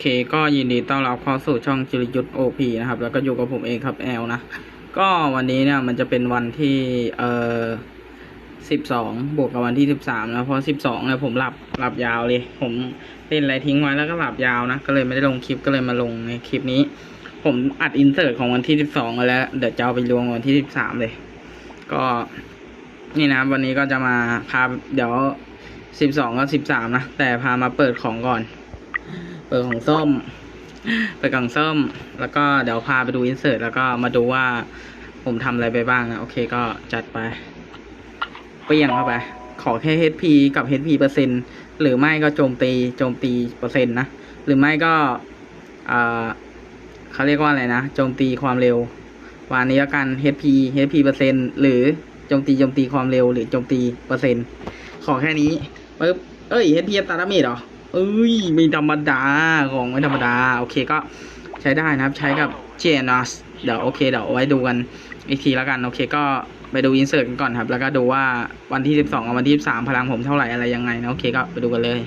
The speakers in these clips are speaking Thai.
เคก็ยินดีต้อนรับเข้าสู่ช่องจิริยุทธโอพีนะครับ แล้วก็อยู่กับผมเองครับแอลนะ ก็วันนี้เนี่ยมันจะเป็นวันที่เอ่อสิบสองบวกกับวันที่สิบสามนะเพราะสิบสองเนี่ยผมหลับหลับยาวเลย ผมเล่นอะไรทิ้งไว้แล้วก็หลับยาวนะ ก็เลยไม่ได้ลงคลิปก็เลยมาลงในคลิปนี้ ผมอัดอินเสิร์ตของวันที่สิบสองแล้ว เดี๋ยวจะเอาไปลงวันที่สิบสามเลย ก็นี่นะวันนี้ก็จะมาพาเดี๋ยวสิบสองกับสิบสามนะ แต่พามาเปิดของก่อน เปิดของส้มเปิดกล่องส้ม แล้วก็เดี๋ยวพาไปดูอินเสิร์ตแล้วก็มาดูว่าผมทำอะไรไปบ้างนะ โอเคก็จัดไปเปรี้ยงเข้าไป ขอแค่ HP กับ HP เปอร์เซ็นต์หรือไม่ก็โจมตีโจมตีเปอร์เซ็นต์นะ หรือไม่ก็อ่าเขาเรียกว่าอะไรนะ โจมตีความเร็ววานนี้แล้วกัน HP HP เปอร์เซ็นต์หรือโจมตีโจมตีความเร็วหรือโจมตีเปอร์เซ็นต์ขอแค่นี้ปึ๊บเอ้ย HP ตราดามจเหรอ เอ้ยไม่ธรรมดาของไม่ธรรมดา โอเคก็ใช้ได้นะครับ ใช้กับเจนอสเดี๋ยวโอเคเดี๋ยวเอาไว้ดูกันอีกทีแล้วกัน โอเคก็ไปดูอินเสิร์ตกันก่อนครับ แล้วก็ดูว่าวันที่ 12กับวันที่ 13 พลังผมเท่าไหร่อะไรยังไงนะ โอเคก็ไปดูกันเลย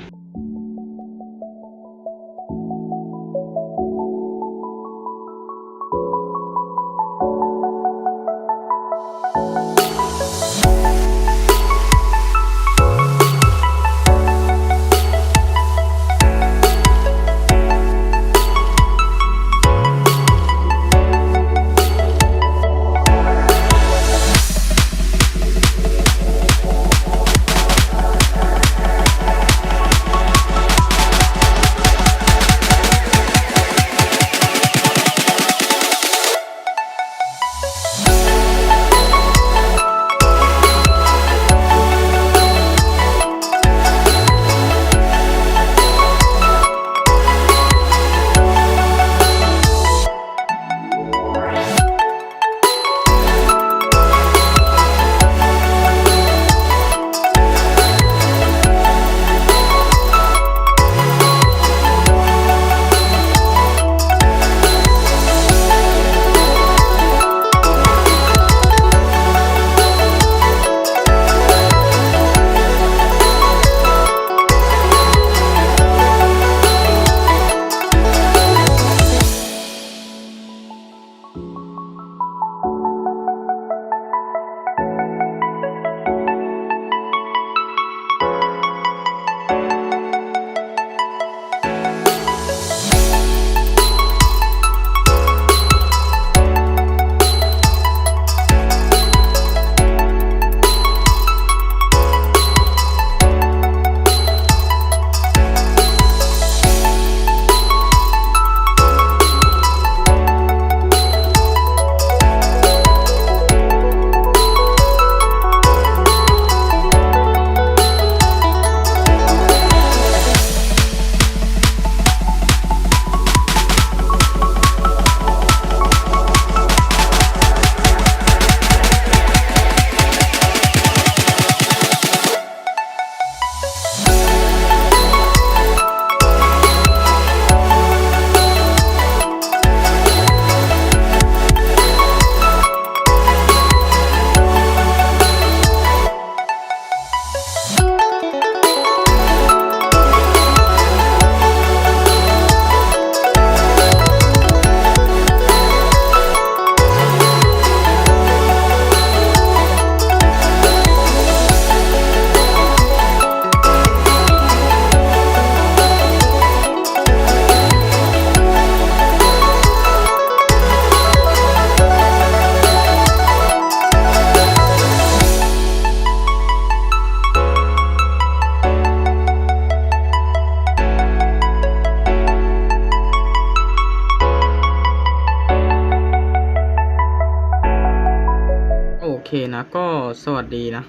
นะก็สวัสดีนะ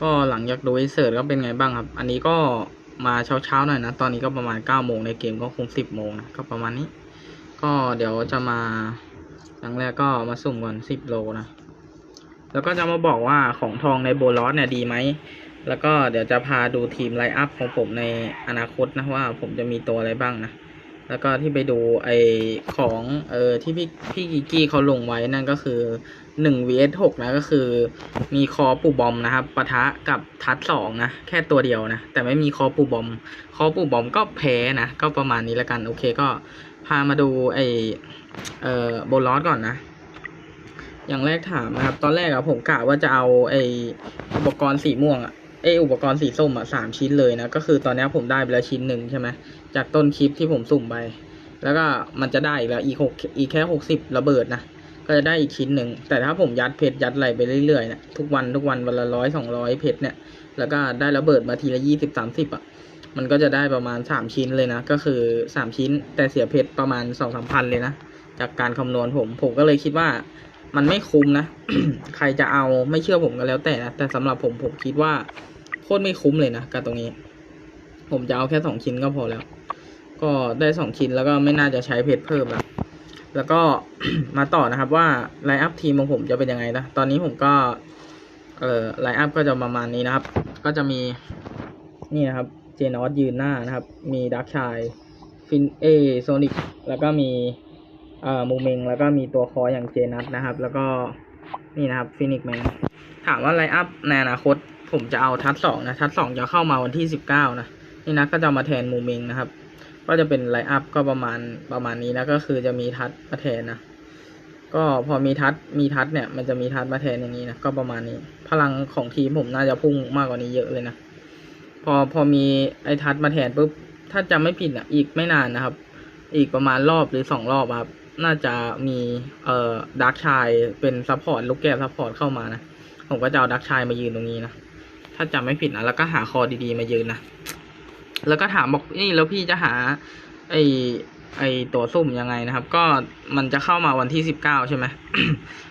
ก็หลังจากดูไอเสิร์ตก็เป็นไงบ้างครับ อันนี้ก็มาเช้าๆหน่อยนะ ตอนนี้ก็ประมาณ9ก้าโมงในเกมก็คงสิบโมงนะ ก็ประมาณนี้ ก็เดี๋ยวจะมาอย่างแรกก็มาสุ่มก่อนสิบโลนะ แล้วก็จะมาบอกว่าของทองในโบลอสเนี่ยดีไหม แล้วก็เดี๋ยวจะพาดูทีมไลน์อัพของผมในอนาคตนะว่าผมจะมีตัวอะไรบ้างนะแล้วก็ที่ไปดูไอของเออที่พี่พี่กิกี้เขาลงไว้นั่นก็คือ หนึ่ง vs หกนะก็คือ มีคอปูบอมนะครับปะทะกับทัดสองนะ แค่ตัวเดียวนะ แต่ไม่มีคอปูบอม คอปูบอมก็แพ้นะ ก็ประมาณนี้แล้วกัน โอเคก็พามาดูไอเอ่อโบลอสก่อนนะ อย่างแรกถามนะครับ ตอนแรกอะผมกะว่าจะเอาไออุปกรณ์สีม่วงอะไออุปกรณ์สีส้มอะสามชิ้นเลยนะ ก็คือตอนนี้ผมได้ไปแล้วชิ้นหนึ่งใช่ไหมจากต้นคลิปที่ผมสุ่มไป แล้วก็มันจะได้อีกแล้วอีกหกอีกแค่หกสิบระเบิดนะ ก็จะได้อีกชิ้นหนึ่ง แต่ถ้าผมยัดเพชรยัดอะไรไปเรื่อยๆเนี่ยทุกวันทุกวันวันละร้อยสองร้อยเพชรเนี่ย แล้วก็ได้ระเบิดมาทีละยี่สิบสามสิบอะ มันก็จะได้ประมาณสามชิ้นเลยนะ ก็คือสามชิ้น แต่เสียเพชรประมาณสองสามพันเลยนะ จากการคำนวณผม ผมก็เลยคิดว่ามันไม่คุ้มนะ ใครจะเอาไม่เชื่อผมก็แล้วแต่นะ แต่สำหรับผมผมคิดว่าโคตรไม่คุ้มเลยนะกับตรงนี้ ผมจะเอาแค่สองชิ้นก็พอแล้ว ก็ได้สองชิ้นแล้วก็ไม่น่าจะใช้เพชรเพิ่มแล้ว แล้วก็มาต่อนะครับว่าไลน์อัพทีมของผมจะเป็นยังไงนะ ตอนนี้ผมก็ เอ่อไลน์อัพก็จะประมาณนี้นะครับ ก็จะมีนี่นะครับ เจนอสยืนหน้านะครับ มีดักชายฟินเอโซนิกแล้วก็มีเอ่อมูเมงแล้วก็มีตัวคออย่างเจนัทนะครับ แล้วก็นี่นะครับฟินิกแมนถามว่าไลน์อัพในอนาคตผมจะเอาทัดสองนะ ทัดสองจะเข้ามาวันที่สิบเก้านะ นี่นะก็จะมาแทนมูเมงนะครับ ก็จะเป็นไลอัพก็ประมาณประมาณนี้นะก็คือจะมีทัดมาแทนนะก็พอมีทัดมีทัดเนี่ย มันจะมีทัดมาแทนอย่างนี้นะก็ประมาณนี้ พลังของทีมผมน่าจะพุ่งมากกว่านี้เยอะเลยนะพอพอมีไอ้ทัดมาแทนปุ๊บถ้าจำไม่ผิดอะอีกไม่นานนะครับ อีกประมาณรอบหรือสองรอบครับน่าจะมีเอ่อดักชายเป็นซัพพอร์ตลูกแก้วซัพพอร์ตเข้ามานะผมก็จะเอาดักชายมายืนตรงนี้นะถ้าจำไม่ผิดนะแล้วก็หาคอดีๆมายืนนะ แล้วก็ถามบอกนี่แล้วพี่จะหา ไอไอตัวซุ่มยังไงนะครับ ก็มันจะเข้ามาวันที่สิบเก้าใช่ไหม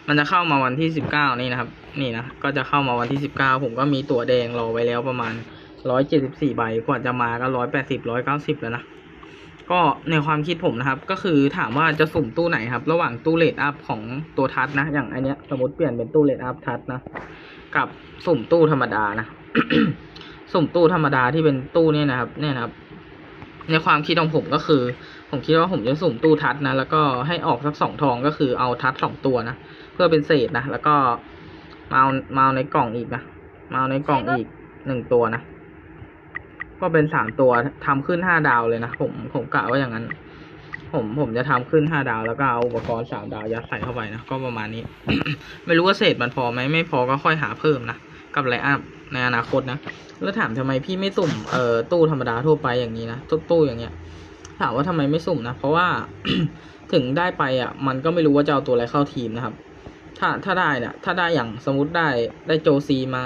มันจะเข้ามาวันที่สิบเก้านี่นะครับ นี่นะก็จะเข้ามาวันที่สิบเก้าผมก็มีตั๋วแดงรอไว้แล้วประมาณร้อยเจ็ดสิบสี่ใบกว่าจะมาก็ร้อยแปดสิบร้อยเก้าสิบแล้วนะก็ในความคิดผมนะครับ ก็คือถามว่าจะสุ่มตู้ไหนครับ ระหว่างตู้เลดอัพของตัวทัชนะ อย่างอันเนี้ยสมมติเปลี่ยนเป็นตู้เลดอัพทัชนะ กับสุ่มตู้ธรรมดานะ สุ่มตู้ธรรมดาที่เป็นตู้เนี่ยนะครับ เนี่ยนะครับ ในความคิดของผมก็คือ ผมคิดว่าผมจะสุ่มตู้ทัชนะ แล้วก็ให้ออกสักสองทองก็คือเอาทัชสองตัวนะ เพื่อเป็นเศษนะ แล้วก็มาเอามาเอาในกล่องอีกนะ มาเอาในกล่องอีกหนึ่งตัวนะ ก็เป็นสามตัวทำขึ้นห้าดาวเลยนะ ผมผมกะว่าอย่างนั้น ผมผมจะทำขึ้นห้าดาวแล้วก็เอาอุปกรณ์สามดาวยัดใส่เข้าไปนะ ก็ประมาณนี้ ไม่รู้ว่าเศษมันพอไหมไม่พอก็ค่อยหาเพิ่มนะ กับไลอัพ ในอนาคตนะ แล้วถามทำไมพี่ไม่สุ่มเอ่อตู้ธรรมดาทั่วไปอย่างนี้นะตู้ตู้อย่างเงี้ย ถามว่าทำไมไม่สุ่มนะ เพราะว่าถึงได้ไปอะ มันก็ไม่รู้ว่าจะเอาตัวอะไรเข้าทีมนะครับ ถ้าถ้าได้เนี่ยถ้าได้อย่างสมมติได้ได้โจซีมา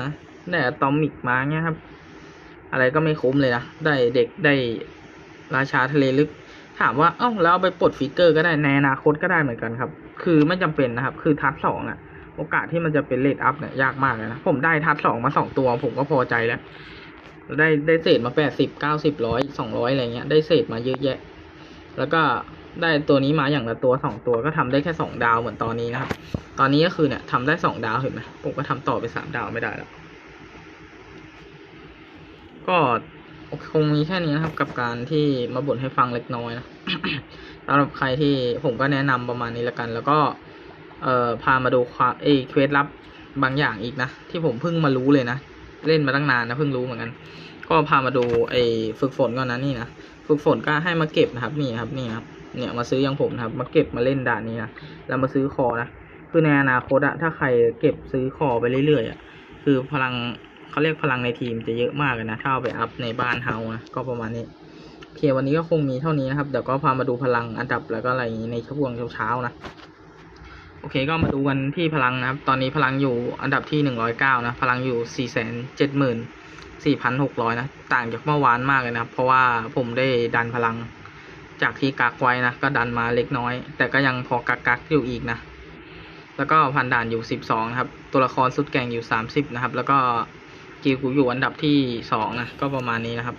ได้อะตอมิกมาเงี้ยครับ อะไรก็ไม่คุ้มเลยนะ ได้เด็กได้ราชาทะเลลึก ถามว่าเอ้าแล้วเอาไปปลดฟิกเกอร์ก็ได้ในอนาคตก็ได้เหมือนกันครับ คือไม่จำเป็นนะครับ คือทัดสองอะ โอกาสที่มันจะเป็นเลดอัพเนี่ยยากมากเลยนะ ผมได้ทัดสองมาสองตัว ผมก็พอใจแล้ว ได้ได้เศษมาแปดสิบเก้าสิบร้อยสองร้อยอะไรเงี้ย ได้เศษมาเยอะแยะ แล้วก็ได้ตัวนี้มาอย่างละตัวสองตัวก็ทำได้แค่สองดาวเหมือนตอนนี้นะครับ ตอนนี้ก็คือเนี่ยทำได้สองดาวเห็นไหมผมก็ทำต่อไปสามดาวไม่ได้แล้ว ก็คงมีแค่นี้นะครับ กับการที่มาบ่นให้ฟังเล็กน้อยนะสำหรับใครที่ผมก็แนะนำประมาณนี้ล้วกัน แล้วก็ เอ่อพามาดูความเอเควสลับบางอย่างอีกนะ ที่ผมเพิ่งมารู้เลยนะ เล่นมาตั้งนานนะเพิ่งรู้เหมือนกัน ก็พามาดูไอ้ฝึกฝนก่อนนะนี่นะฝึกฝนก็ให้มาเก็บนะครับนี่ครับนี่ครับเนี่ยมาซื้อย่างผมนะครับ มาเก็บมาเล่นด่านนี้นะแล้วมาซื้อคอนะคือในอนาคตอะถ้าใครเก็บซื้อคอไปเรื่อยๆอะคือพลังเขาเรียกพลังในทีมจะเยอะมากเลยนะถ้าเอาไปอัพในบ้านเฮานะก็ประมาณนี้โอเควันนี้ก็คงมีเท่านี้นะครับเดี๋ยวก็พามาดูพลังอันดับแล้วก็อะไรอย่างนี้ในช่วงเช้าๆนะ โอเคก็มาดูกันที่พลังนะครับ ตอนนี้พลังอยู่อันดับที่หนึ่งร้อยเก้านะ พลังอยู่สี่แสนเจ็ดหมื่นสี่พันหกร้อยนะ ต่างจากเมื่อวานมากเลยนะครับ เพราะว่าผมได้ดันพลังจากที่กักไว้นะ ก็ดันมาเล็กน้อย แต่ก็ยังพอกักกักอยู่อีกนะ แล้วก็พันด่านอยู่สิบสองนะครับ ตัวละครสุดแก่งอยู่สามสิบนะครับ แล้วก็ กิลกูอยู่อันดับที่สองนะก็ประมาณนี้นะครับ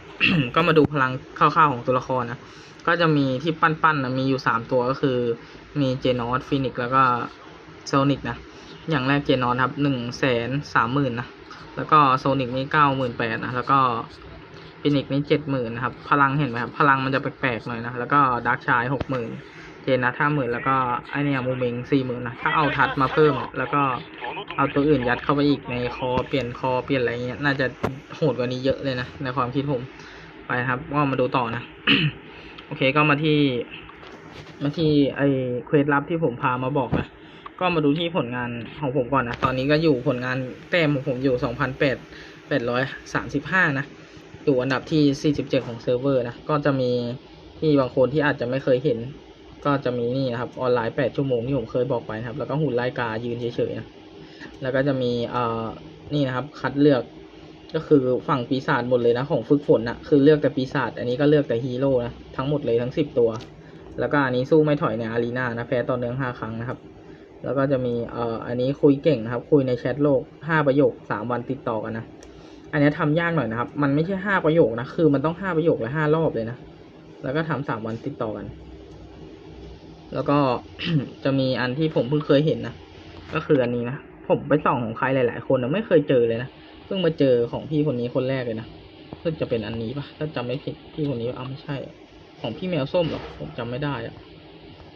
ก็มาดูพลังคร่าวๆของตัวละครนะก็จะมีที่ปั้นๆนะมีอยู่สามตัวก็คือ มีเจนอสฟินิกแล้วก็โซนิกนะอย่างแรกเจนอสครับหนึ่งแสนสามหมื่นนะ แล้วก็โซนิกนี่เก้าหมื่นแปดนะ แล้วก็ฟินิกนี่เจ็ดหมื่นนะครับ พลังเห็นไหมครับ พลังมันจะแปลกๆหน่อยนะ แล้วก็ดาร์กชายหกหมื่น เจนนะห้าหมื่นแล้วก็ไอเนี่ยมูเมงสี่หมื่นนะถ้าเอาทัดมาเพิ่มแล้วก็เอาตัวอื่นยัดเข้าไปอีกในคอเปลี่ยนคอเปลี่ยนอะไรเงี้ยน่าจะโหดกว่านี้เยอะเลยนะในความคิดผมไปครับก็มาดูต่อนะ โอเคก็มาที่ มาที่ไอเควสลับที่ผมพามาบอกนะก็มาดูที่ผลงานของผมก่อนนะตอนนี้ก็อยู่ผลงานแต้มของผมอยู่สองพันแปดแปดร้อยสามสิบห้านะอยู่อันดับที่สี่สิบเจ็ดของเซิร์ฟเวอร์นะ ก็จะมีที่บางคนที่อาจจะไม่เคยเห็น ก็จะมีนี่นะครับออนไลน์แปดชั่วโมงที่ผมเคยบอกไปนะครับ แล้วก็หุ่นไล่กายืนเฉยๆนะแล้วก็จะมีเอ่อนี่นะครับ คัดเลือกก็คือฝั่งปีศาจหมดเลยนะของฝึกฝนนะคือเลือกแต่ปีศาจอันนี้ก็เลือกแต่ฮีโร่นะทั้งหมดเลยทั้งสิบตัว แล้วก็อันนี้สู้ไม่ถอยในอารีนานะแพ้ต่อเนื่องห้าครั้งนะครับ แล้วก็จะมีเอ่ออันนี้คุยเก่งนะครับ คุยในแชทโลกห้าประโยคสามวันติดต่อกันนะอันนี้ทำยากหน่อยนะครับ มันไม่ใช่ห้าประโยคนะคือมันต้องห้าประโยคและห้ารอบเลยนะแล้วก็ทำสามวันติดต่อกัน แล้วก็จะมีอันที่ผมเพิ่งเคยเห็นนะก็คืออันนี้นะผมไปส่องของใครหลาย ๆ คนนะไม่เคยเจอเลยนะเพิ่งมาเจอของพี่คนนี้คนแรกเลยนะซึ่งจะเป็นอันนี้ปะถ้าจำไม่ผิดพี่คนนี้เอาไม่ใช่ ของพี่แมวส้มเหรอผมจำไม่ได้อะ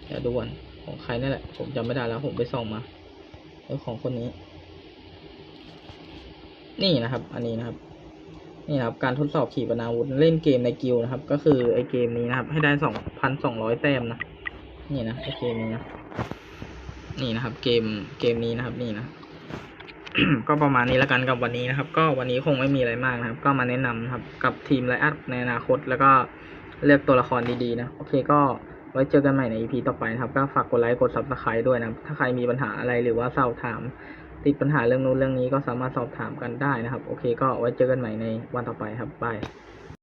เดี๋ยวดูก่อนของใครนั่นแหละ ผมจำไม่ได้แล้ว ผมไปส่องมาเออของคนนี้ นี่นะครับ อันนี้นะครับนี่นะครับการทดสอบขีปนาวุธเล่นเกมในกิลนะครับ ก็คือไอเกมนี้นะครับ ให้ได้สองพันสองร้อยแต้มนะ นี่นะไอเกมนี้นะนี่นะครับ เกมเกมนี้นะครับ นี่นะก็ประมาณนี้แล้วกันกับวันนี้นะครับ ก็วันนี้คงไม่มีอะไรมากนะครับ ก็มาแนะนำนะครับ กับทีมไลอัพในอนาคต แล้วก็เลือกตัวละครดีๆนะ โอเคก็ไว้เจอกันใหม่ใน EP ต่อไปนะครับ ก็ฝากกดไลค์กด subscribe ด้วยนะถ้าใครมีปัญหาอะไรหรือว่าสอบถาม ติดปัญหาเรื่องนู้นเรื่องนี้ก็สามารถสอบถามกันได้นะครับ โอเค ก็ไว้เจอกันใหม่ในวันต่อไปครับบาย